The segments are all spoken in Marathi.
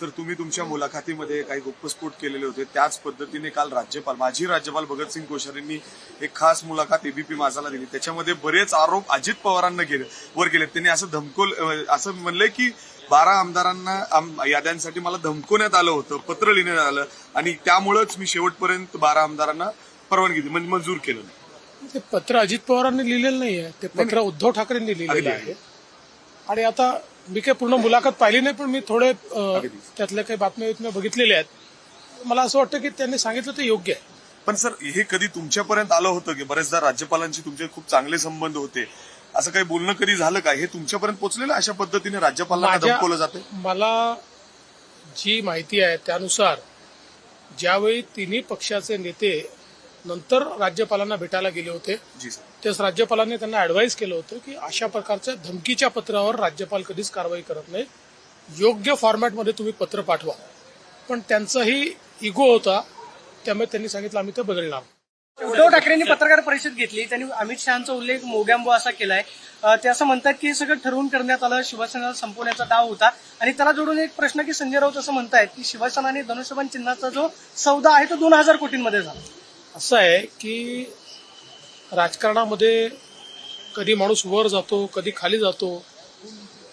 सर तुम्ही तुमच्या मुलाखतीमध्ये काही गप्पस्फोट केलेले होते. त्याच पद्धतीने काल राज्यपाल माजी राज्यपाल भगतसिंग कोश्यारींनी एक खास मुलाखत एबीपी माझाला दिली. त्याच्यामध्ये बरेच आरोप अजित पवारांना केले वर केले त्यांनी असं धमकोल असं म्हणलंय की बारा आमदारांना आम- याद्यांसाठी मला धमकवण्यात आलं होतं पत्र लिहिण्यात आलं आणि त्यामुळेच मी शेवटपर्यंत बारा आमदारांना परवानगी दिली म्हणजे मंजूर केलं नाही. ते पत्र अजित पवारांनी लिहिलेलं नाहीये. ते पत्र उद्धव ठाकरेंनी लिहिलेलं. आहे. आणि आता मी काही पूर्ण मुलाखत पाहिली नाही पण मी थोडे. त्यातल्या काही बातम्या बितम्या बघितलेल्या आहेत. मला असं वाटतं की त्यांनी सांगितलं ते योग्य आहे. पण सर हे कधी तुमच्यापर्यंत आलं होतं की बरेचदा राज्यपालांशी तुमचे खूप चांगले संबंध होते? असं काही बोलणं कधी झालं का? हे तुमच्यापर्यंत पोहोचलेलं अशा पद्धतीने राज्यपालांना धमकवलं जाते मला जी माहिती आहे त्यानुसार ज्यावेळी तिन्ही पक्षाचे नेते नंतर राज्यपालांना भेटायला गेले होते. त्याच राज्यपालांनी त्यांना ऍडवाईस केलं होतं की अशा प्रकारच्या धमकीच्या पत्रावर राज्यपाल कधीच कारवाई करत नाही योग्य फॉर्मॅटमध्ये तुम्ही पत्र पाठवा. पण त्यांचाही इगो होता त्यामुळे त्यांनी सांगितलं आम्ही ते बदलणार. उद्धव ठाकरेंनी पत्रकार परिषद घेतली. त्यांनी अमित शहाचा उल्लेख मोग्यांबो असा केलाय. ते असं म्हणतात की हे सगळं ठरवून करण्यात आलं. शिवसेनेला संपवण्याचा डाव होता. आणि त्याला जोडून एक प्रश्न की संजय राऊत असं म्हणतायत की शिवसेना आणि धनुष्यबाण चिन्हाचा जो सौदा आहे तो दोन हजार कोटींमध्ये झाला. असं आहे की राजकारणामध्ये कधी माणूस वर जातो कधी खाली जातो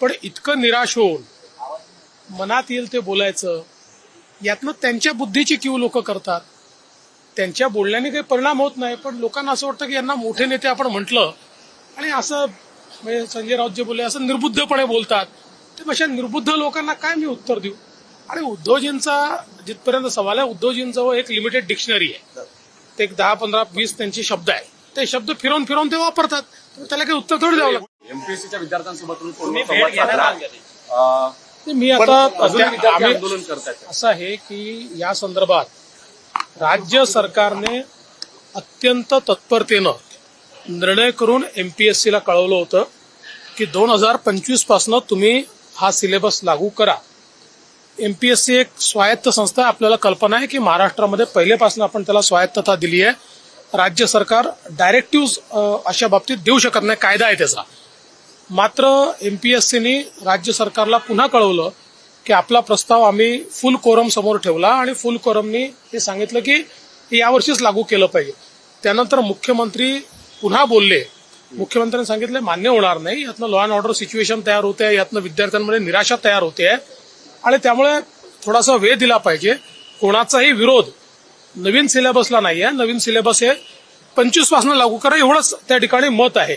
पण इतकं निराश होऊन मनात येईल ते बोलायचं यातनं त्यांच्या बुद्धीची कीव लोक करतात. त्यांच्या बोलण्याने काही परिणाम होत नाही पण लोकांना असं वाटतं की यांना मोठे नेते आपण म्हटलं आणि असं म्हणजे संजय राऊत जे बोलले असं निर्बुद्धपणे बोलतात. तर अशा निर्बुद्ध लोकांना काय मी उत्तर देऊ? आणि उद्धवजींचा जिथपर्यंत सवाल आहे उद्धवजींजवळ एक लिमिटेड डिक्शनरी आहे. ते एक दहा पंधरा वीस त्यांचे शब्द आहे. ते शब्द फिरवून फिरवून ते वापरतात. तर त्याला काही उत्तर थोडी द्यावं लागतं. एमपीएससीच्या विद्यार्थ्यांसोबत तुम्ही पूर्ण संवाद साधला. अं, ते मी आता अजूनही त्या- विद्यार्थी आम्ही- आंदोलन करतायत. असं आहे की या संदर्भात राज्य सरकारने अत्यंत तत्परतेनं निर्णय करून एमपीएससीला कळवलं होतं की दोन हजार पंचवीस पासनं तुम्ही हा सिलेबस लागू करा. एमपीएससी एक स्वायत्त संस्था आहे. आपल्याला कल्पना आहे की महाराष्ट्रामध्ये पहिल्यापासून आपण त्याला स्वायत्तता दिली आहे. राज्य सरकार डायरेक्टिव्ह अशा बाबतीत देऊ शकत नाही कायदा आहे त्याचा. मात्र एमपीएससीनी राज्य सरकारला पुन्हा कळवलं की आपला प्रस्ताव आम्ही फुल कोरम समोर ठेवला आणि फुल कोरमनी हे सांगितलं की हे यावर्षीच लागू केलं पाहिजे. त्यानंतर मुख्यमंत्री पुन्हा बोलले. मुख्यमंत्र्यांनी सांगितलं मान्य होणार नाही. यातनं लॉ अँड ऑर्डर सिच्युएशन तयार होते यातनं विद्यार्थ्यांमध्ये निराशा तयार होते आहे. आणि त्यामुळे थोडासा वेळ दिला पाहिजे. कोणाचाही विरोध नवीन सिलेबसला नाही आहे नवीन सिलेबस हे पंचवीसपासून लागू करा. एवढंच त्या ठिकाणी मत आहे.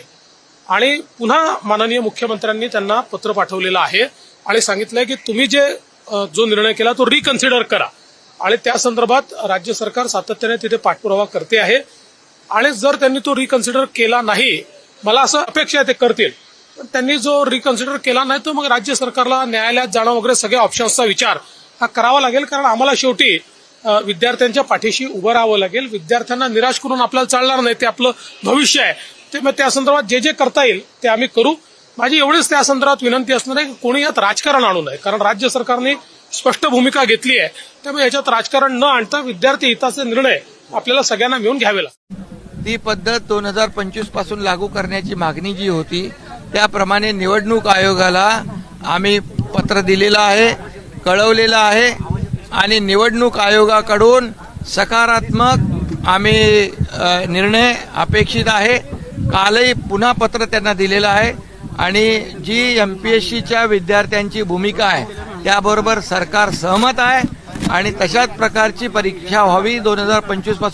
आणि पुन्हा माननीय मुख्यमंत्र्यांनी त्यांना पत्र पाठवलेलं आहे आणि सांगितलंय की तुम्ही जे जो निर्णय केला तो रिकन्सिडर करा. आणि त्या संदर्भात राज्य सरकार सातत्याने तिथे पाठपुरावा करते आहे. आणि जर त्यांनी तो रिकन्सिडर केला नाही मला असं अपेक्षा आहे ते करतील. त्यांनी जो रिकन्सिडर केला नाही तर मग राज्य सरकारला न्यायालयात जाणं वगैरे सगळ्या ऑप्शन्सचा विचार हा करावा लागेल. कारण आम्हाला शेवटी विद्यार्थ्यांच्या पाठीशी उभं राहावं लागेल. विद्यार्थ्यांना निराश करून आपल्याला चालणार नाही ते आपलं भविष्य आहे. ते मग त्या संदर्भात जे जे करता येईल ते आम्ही करू. माझी एवढीच त्या संदर्भात विनंती असणार आहे की कोणी यात राजकारण आणू नये. कारण राज्य सरकारने स्पष्ट भूमिका घेतली आहे. त्यामुळे याच्यात राजकारण न आणता विद्यार्थी हिताचे निर्णय आपल्याला सगळ्यांना मिळून घ्यावे लागतात ती पद्धत दोन हजार पंचवीसपासून लागू करण्याची मागणी जी होती त्याप्रमाणे निवडणूक आयोगाला आम्ही पत्र दिलेलं आहे कळवलेलं आहे आणि निवडणूक आयोगाकडून सकारात्मक आम्ही निर्णय अपेक्षित आहे. कालही पुन्हा पत्र त्यांना दिलेलं आहे आणि जी एम पी एस सीच्या विद्यार्थ्यांची भूमिका आहे त्याबरोबर सरकार सहमत आहे आणि तशाच प्रकारची परीक्षा व्हावी दोन हजार पंचवीसपासून.